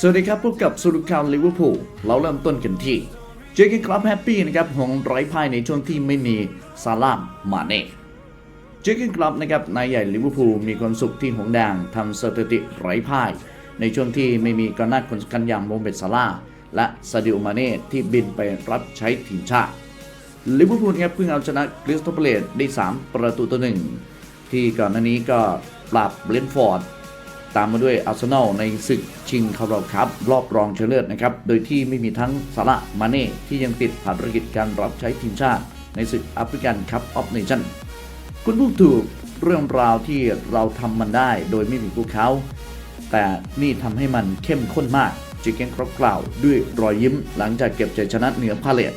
สวัสดีครับพบกับสุรุข่าวลิเวอร์พูลเราเริ่มต้นกันที่เจอกันครับแฮปปี้นะครับหงไร้พ่ายในช่วงที่ไม่มีซาลามมาเน่เจอกันครับนะครับนายใหญ่ลิเวอร์พูลมีความสุขที่หงแดงทำสถิติไร้พ่าย ในช่วงที่ไม่มีกอน้าคนสำคัญอย่างโมเมดซาลาและซาดิโอมาเน่ที่บินไปรับใช้ทีมชาติลิเวอร์พูลครับเพิ่งเอาชนะคริสตัลพาเลตได้ 3 ประตูต่อหนึ่งที่ก่อนหน้านี้ก็ปราบเบรนท์ฟอร์ด ตามมาด้วยอาร์เซนอลในศึกชิงคาราบครับรอบรองชนะเลิศนะครับ โดยที่ไม่มีทั้งซาละมาเน่ที่ยังติดภารกิจการรับใช้ทีมชาติ ในศึกแอฟริกันคัพออฟเนชั่นคุณพูดถูกเรื่องราวที่เราทำมันได้โดยไม่มีพวกเขา แต่นี่ทำให้มันเข้มข้นมากจิกเก้นครบกล่าวด้วยรอยยิ้มหลังจากเก็บชัยชนะเหนือพาเลต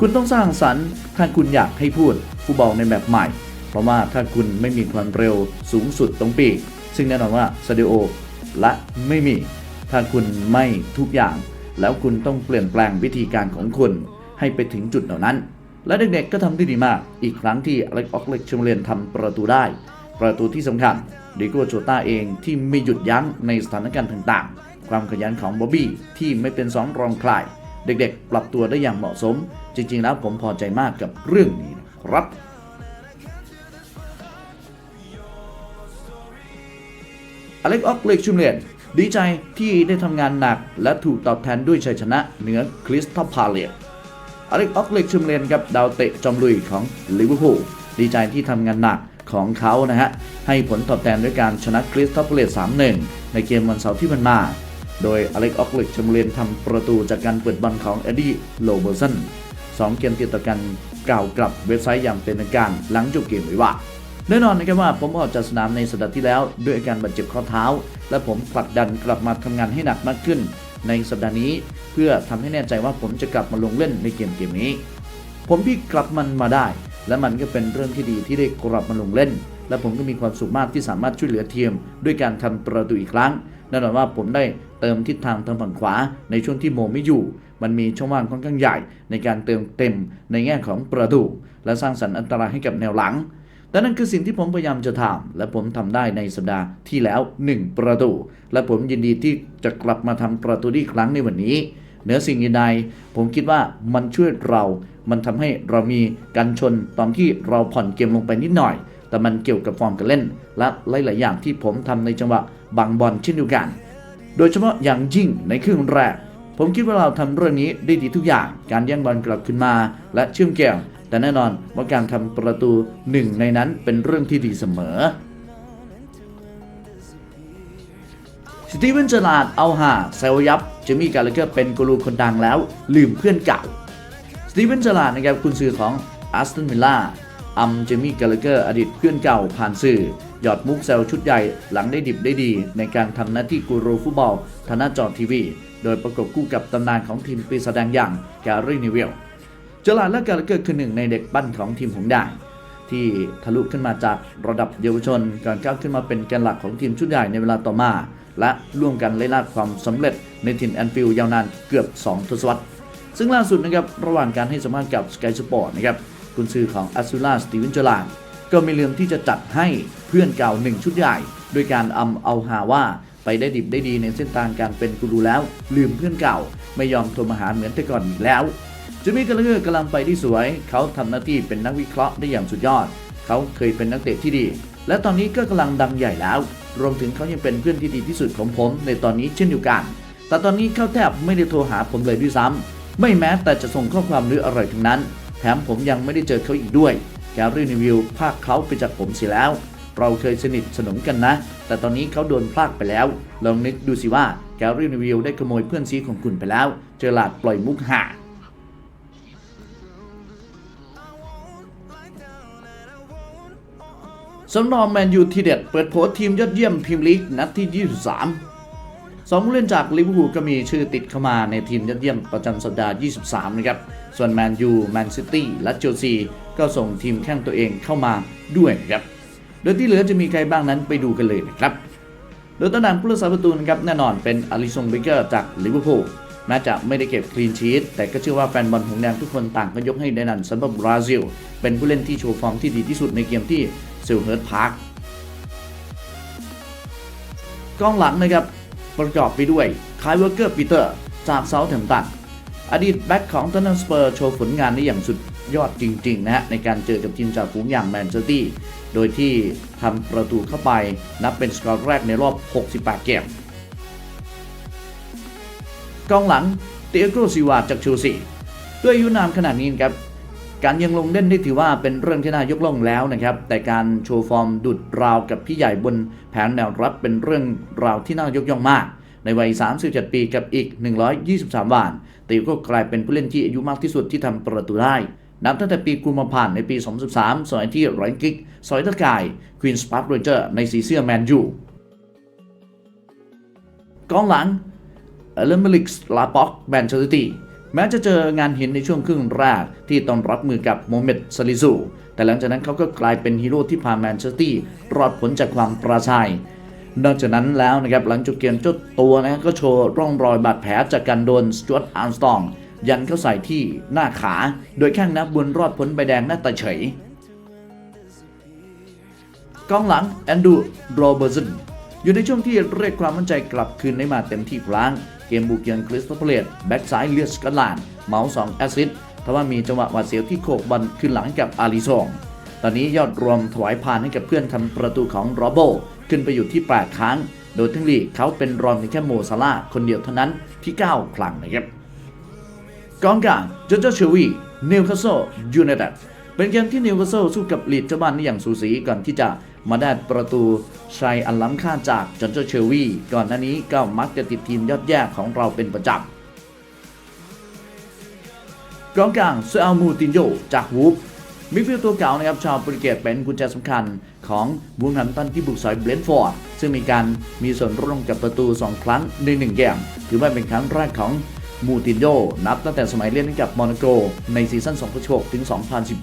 คุณต้องสร้างสรรค์ถ้าคุณอยากให้พูดฟุตบอลในแบบใหม่ เพราะว่าถ้าคุณไม่มีความเร็วสูงสุดตรงปีก ซึ่งแน่นอนว่าซาดิโอและไม่มี ถ้าคุณไม่ทุกอย่าง แล้วคุณต้องเปลี่ยนแปลงวิธีการของคุณให้ไปถึงจุดเหล่านั้น และเด็กๆก็ทำได้ดีมาก อีกครั้งที่อเล็กออกเล็กชมเลนทำประตูได้ ประตูที่สำคัญดิโก้โชต้าเองที่ไม่หยุดยั้งในสถานการณ์ต่างๆ ความขยันของบ๊อบบี้ที่ไม่เป็นสองรองใครเด็กๆ ปรับตัวได้อย่างเหมาะสม จริงๆ แล้วผมพอใจมากกับเรื่องนี้นครับ อเล็กออกเล็กชุมเลียนดีใจที่ได้ทำงานหนัก และถูกตอบแทนด้วยชัยชนะเหนือคริสตัลพาเลตอเล็กออกเล็กชุมเลียนกับดาวเตะจอมลุยของลิเวอร์พูลดีใจที่ทำงานหนักของเขานะฮะ ให้ผลตอบแทนด้วยการชนะคริสตัลพาเลต3-1 ในเกมวันเสาร์ที่มันมา โดยอเล็กออกเล็กชุมเลียนทำประตูจากการเปิดบอลของเอ็ดดี้โลเบอร์สันสองเกมติดต่อกันกล่าวกลับเว็บไซต์อย่างเป็นทางการหลังจบเกมไว้ว่า แน่นอนนะครับว่าผมออกจากสนามในสัปดาห์ที่แล้ว ด้วยอาการบาดเจ็บข้อเท้า และผมผลักดันกลับมาทำงานให้หนักมากขึ้น ในสัปดาห์นี้ เพื่อทำให้แน่ใจว่าผมจะกลับมาลงเล่นในเกมเกมนี้ ผมพี่กลับมันมาได้ และมันก็เป็นเรื่องที่ดีที่ได้กลับมาลงเล่น และผมก็มีความสุขมากที่สามารถช่วยเหลือทีมด้วยการทำประตูอีกครั้งแน่นอนว่าผมได้เติมทิศทางทางฝั่งขวาในช่วงที่โมไม่อยู่ มันมีช่องว่างค่อนข้างใหญ่ ในการเติมเต็มในแง่ของประตูและสร้างสรรค์อันตรายให้กับแนวหลัง แต่นั่นคือสิ่งที่ผมพยายามจะทำและผมทำได้ในสัปดาห์ที่แล้ว 1 ประตู และผมยินดีที่จะกลับมาทำประตูที่ครั้งในวันนี้เหนือสิ่งอื่นใดผมคิดว่ามันช่วยเรา มันทำให้เรามีการชนตอนที่เราผ่อนเกมลงไปนิดหน่อย แต่มันเกี่ยวกับฟอร์มการเล่น และหลาย ๆ อย่างที่ผมทำในจังหวะบางบอลเช่นเดียวกัน โดยเฉพาะอย่างยิ่งในครึ่งแรกผมคิดว่าเราทำเรื่องนี้ได้ดีทุกอย่าง การแย่งบอลกลับขึ้นมา และเชื่อมเกี่ยว แต่แน่นอนว่าการทำประตูหนึ่งในนั้นเป็นเรื่องที่ดีเสมอสตีเวนเจอราร์ดเอาหาเซลยับเจมี่กาลเกอร์เป็นกูรูคนดังแล้ว ลืมเพื่อนเก่าสตีเวนเจอราร์ดนะครับคุณสื่อของอาสตันวิลล่าอัมเจมี่กาลเกอร์อดีตเพื่อนเก่าผ่านสื่อ หยอดมุกแซวชุดใหญ่หลังได้ดิบได้ดี ในการทำหน้าที่กูรูฟุตบอลทางหน้าจอทีวี โดยประกบคู่กับตำนานของทีมปีศาจแดงอย่างแกรี่นิเวล เจอราร์ดและกาลเกอร์คือหนึ่งในเด็กปั้นของทีมหงส์แดงที่ทะลุขึ้นมาจากระดับเยาวชนก่อนก้าวขึ้นมาเป็นแกนหลักของทีมชุดใหญ่ในเวลาต่อมา และร่วมกันไล่ล่าความสำเร็จในทีมแอนฟิลด์ยาวนานเกือบ 2 ทศวรรษ ซึ่งล่าสุดนะครับระหว่างการให้สัมภาษณ์กับ Sky Sport นะครับกุนซือของอัซูล่าสตีเวนเจอร์ลานก็ไม่ลืมที่จะจัดให้เพื่อนเก่าหนึ่งชุดใหญ่โดยการอำเอาหาว่าไปได้ดิบได้ดีในเส้นทางการเป็นกูรูแล้ว ลืมเพื่อนเก่า ไม่ยอมโทรมาหาเหมือนแต่ก่อนอีกแล้ว จิมมี่กาลเกอร์กำลังไปที่สวย เขาทำหน้าที่เป็นนักวิเคราะห์ได้อย่างสุดยอด เขาเคยเป็นนักเตะที่ดี และตอนนี้ก็กำลังดังใหญ่แล้ว รวมถึงเขายังเป็นเพื่อนที่ดีที่สุดของผมในตอนนี้เช่นเดียวกัน แต่ตอนนี้เขาแทบไม่ได้โทรหาผมเลยด้วยซ้ำไม่แม้แต่จะส่งข้อความหรืออะไรทั้งนั้น แถมผมยังไม่ได้เจอเขาอีกด้วยแกรี่นิวิลพากเขาไปจากผมเสียแล้ว เราเคยสนิทสนมกันนะ แต่ตอนนี้เขาโดนพลากไปแล้ว ลองนึกดูสิว่าแกรี่นิวิลได้ขโมยเพื่อนซีของคุณไปแล้ว เจอหลาดปล่อยมุกห่า สำรองแมนยูทีเด็ดเปิดโผทีมยอดเยี่ยมพรีมลีกนัดที่ 23 สองผู้เล่นจากลิเวอร์พูลก็มีชื่อติดเข้ามาในทีมยอดเยี่ยมประจำสัปดาห์ 23 นะครับ ส่วนแมนยูแมนซิตี้และเชลซีก็ส่งทีมแข่งตัวเองเข้ามาด้วยนะครับ โดยที่เหลือจะมีใครบ้างนั้นไปดูกันเลยนะครับ โดยตำแหน่งผู้รักษาประตูนะครับแน่นอนเป็นอลิซงเบเกอร์จากลิเวอร์พูลแม้จะไม่ได้เก็บคลีนชีตแต่ก็เชื่อว่าแฟนบอลหงแดงทุกคนต่างก็ยกให้ไดนันสันบับบราซิล เป็นผู้เล่นที่โชว์ฟอร์มที่ดีที่สุดในเกมที่ ซลเฮิร์ตพาร์คกองหลังนะครับ ประกอบไปด้วยคายเวอร์เกอร์ปีเตอร์จากเซาท์แฮมป์ตันอดีตแบ็คของตันนัสเปอร์โชว์ผลงานได้อย่างสุดยอดจริง ๆ นะฮะ ในการเจอกับทีมจากฝูงอย่างแมนเชสเตอร์โดยที่ทำประตูเข้าไป นับเป็นสกอร์แรกในรอบ 68 เกมกองหลังเตียโกซิวาจากเชลซีด้วยอายุนามขนาดนี้ครับ การยังลงเล่นได้ถือว่าเป็นเรื่องที่น่ายกย่องแล้วนะครับ แต่การโชว์ฟอร์มดุดราวกับพี่ใหญ่บนแผงแนวรับเป็นเรื่องราวที่น่ายกย่องมาก ในวัย 37 ปีกับอีก 123 วันติวก็กลายเป็นผู้เล่นที่อายุมากที่สุดที่ทำประตูได้นับตั้งแต่ปีกุมภาพันธ์ในปี 2013 สมัยที่ไรกิกซอยตะกายควีนส์พาร์คเรนเจอร์ในสีเสื้อแมนยูกองหลังเอเลมลิกส์ลาป็อกแมนเชสเตอร์ซิตี้ แม้จะเจองานหินในช่วงครึ่งแรกที่ต้องรับมือกับโมเมดซาลิซู แต่หลังจากนั้นเขาก็กลายเป็นฮีโร่ที่พาแมนเชสเตอร์รอดผลจากความปราชัย นอกจากนั้นแล้วนะครับหลังจบเกมเจ้าตัวนะก็โชว์ร่องรอยบาดแผลจากการโดนสจวตอาร์มสตอง ยันเข้าใส่ที่หน้าขา โดยแข้งนักบุญรอดพ้นใบแดงหน้าตาเฉยกองหลังแอนดูโรเบอร์สันอยู่ในช่วงที่เรียกความมั่นใจกลับคืนได้มาเต็มที่ครั้ง เกมบุกเยือนคริสตัลพาเลตแบ็กซ้ายเลือดสกัตแลนด์เมาส์สองแอสซิสต์ทว่ามีจังหวะหวาดเสียวที่โขกบอลขึ้นหลังกับอาริซองตอนนี้ยอดรวมถวายพานให้กับเพื่อนทำประตูของโรโบขึ้นไปอยู่ที่8ครั้ง โดยทั้งลีกเขาเป็นรองในแค่โมซาลาคนเดียวเท่านั้นที่ 9 ครั้งนะครับกองกลางจอร์จเชวีนิวคาสเซิลยูไนเต็ดเป็นเกมที่นิวคาสเซิลสู้กับลีดเจ้าบ้านได้อย่างสูสีก่อนที่จะมาได้ประตูชัยอันล้ำค่าจากจอร์จเชวีก่อนหน้านี้ก็มักจะติดทีมยอดแย่ของเราเป็นประจำกองกลางเซอัลมูตินโยจากวูฟมิดฟิลด์ตัวเก่านะครับชาวโปรตุเกสเป็นกุญแจสำคัญของบูมแฮมตันที่บุกสอยเบรนฟอร์ด ซึ่งมีการมีส่วนร่วมกับประตู 2 ครั้งใน1เกมถือว่าเป็นครั้งแรกของมูตินโยนับตั้งแต่สมัยเล่นกับมอนาโกในซีซั่น2016ถึง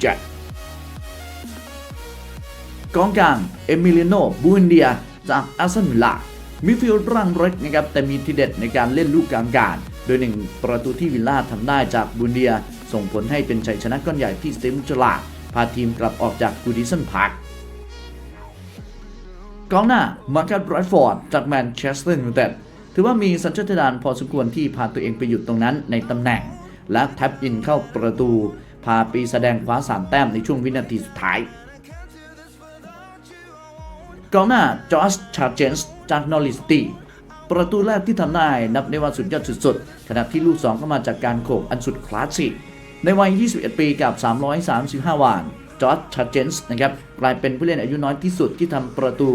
2017 กองกลางเอมิเลโนบูนเดียจากอาร์เซนอลมิดฟิลด์ร่างเล็กนะครับแต่มีทีเด็ดในการเล่นลูกกลางการโดยหนึ่งประตูที่วิลล่าทำได้จากบูนเดีย ส่งผลให้เป็นชัยชนะก้อนใหญ่ที่สเตมจลาพาทีมกลับออกจากกูดิสันพาร์คกองหน้ามาร์คัสไรฟอร์ดจากแมนเชสเตอร์ยูไนเต็ดถือว่ามีสัญชาตญาณพอสมควรที่พาตัวเองไปหยุดตรงนั้นในตำแหน่ง และแท็บอินเข้าประตู พาปีแสดงคว้าสามแต้มในช่วงวินาทีสุดท้าย กองหน้าจอร์จชาร์เจนส์จากนอริสตีประตูแรกที่ทำได้นับได้ว่าสุดยอดสุดๆขณะที่ลูก 2 ก็มาจากการโขกอันสุดคลาสสิกในวัย 21 ปีกับ 335 วันจอร์จชาร์เจนส์นะครับกลายเป็นผู้เล่นอายุน้อยที่สุดที่ทำประตู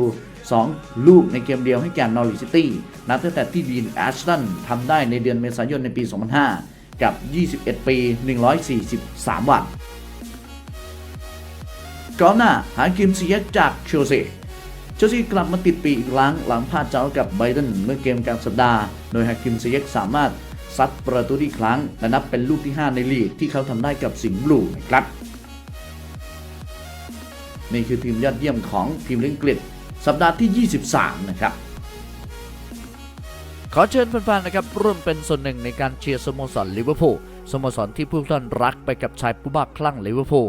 2 ลูกในเกมเดียวให้แก่นอริสตี้นับตั้งแต่ที่ดีนแอชตันทำได้ในเดือนเมษายนในปี 2005 กับ 21 ปี 143 วันกองหน้าฮาคิมซียกจากเชลซี เชลซีกลับมาติดปีอีกครั้งหลังพลาดเจ้ากับไบรตันเมื่อเกมกลางสัปดาห์ โดยฮาคิมซีเยกสามารถซัดประตูที่ครั้ง และนับเป็นลูกที่ 5 ในลีกที่เขาทำได้กับสิงห์บลูนะครับ นี่คือทีมยอดเยี่ยมของทีมเล่นกฤษสัปดาห์ที่ 23 นะครับ ขอเชิญแฟนๆนะครับร่วมเป็นส่วนหนึ่งในการเชียร์สโมสรลิเวอร์พูลสโมสรที่ผู้ท่านรักไปกับชายผู้บ้าคลั่งลิเวอร์พูล